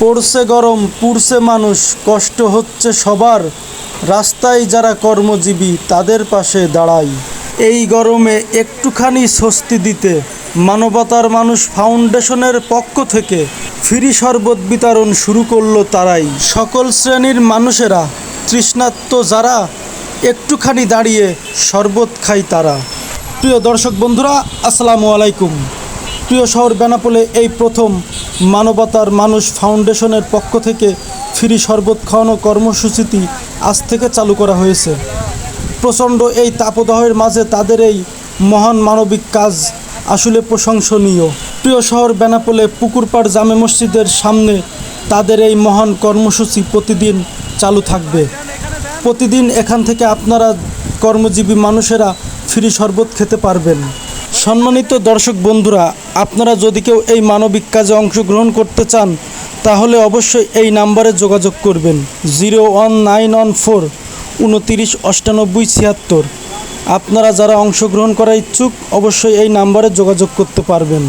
পড়ছে গরম, পুড়ছে মানুষ, কষ্ট হচ্ছে সবার। রাস্তায় যারা কর্মজীবী, তাদের পাশে দাঁড়াই। এই গরমে একটুখানি স্বস্তি দিতে, মানবতার মানুষ ফাউন্ডেশনের পক্ষ থেকে ফ্রি শরবত বিতরণ শুরু করল তারাই। সকল শ্রেণির মানুষেরা, তৃষ্ণার্ত যারা, একটুখানি দাঁড়িয়ে শরবত খায় তারা। প্রিয় দর্শক বন্ধুরা, আসসালামু আলাইকুম। প্রিয় শহর বেনাপোলে এই প্রথম মানবতার মানুষ ফাউন্ডেশনের পক্ষ থেকে ফ্রি শরবত খাওয়ানো কর্মসূচিটি আজ থেকে চালু করা হয়েছে। প্রচণ্ড এই তাপদাহের মাঝে তাদের এই মহান মানবিক কাজ আসলে প্রশংসনীয়। প্রিয় শহর বেনাপোলে পুকুরপাড় জামে মসজিদের সামনে তাদের এই মহান কর্মসূচি প্রতিদিন চালু থাকবে। প্রতিদিন এখান থেকে আপনারা কর্মজীবী মানুষেরা ফ্রি শরবত খেতে পারবেন। সম্মানিত দর্শক বন্ধুরা, আপনারা যদি কেউ এই মানবিক কাজে অংশগ্রহণ করতে চান, তাহলে অবশ্যই এই নাম্বারে যোগাযোগ করবেন, zero one nine one four উনতিরিশ অষ্টানব্বই ছিয়াত্তর। আপনারা যারা অংশগ্রহণ করা ইচ্ছুক, অবশ্যই এই নাম্বারে যোগাযোগ করতে পারবেন।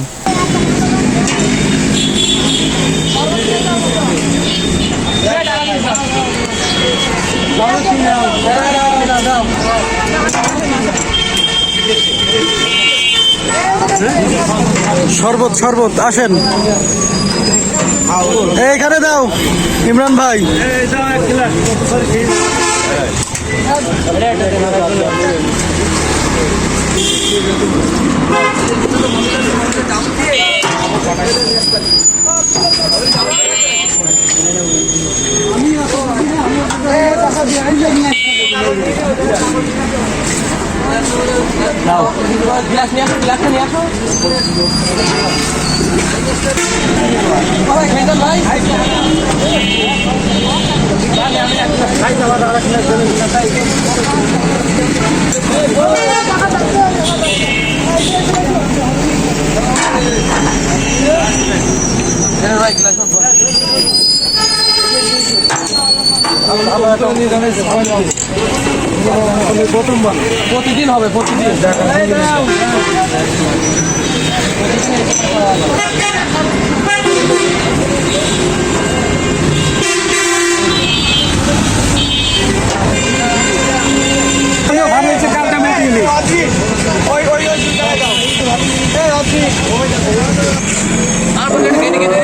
শরবত শরবত আসেন। এইখানে দাও ইমরান ভাই। গ্লাস নিয়ে আসো গ্লাসটা নিয়ে আসো ভাই খাইতে প্রথমবার প্রতিদিন হবে প্রতিদিন। আপনার কেটে কেটে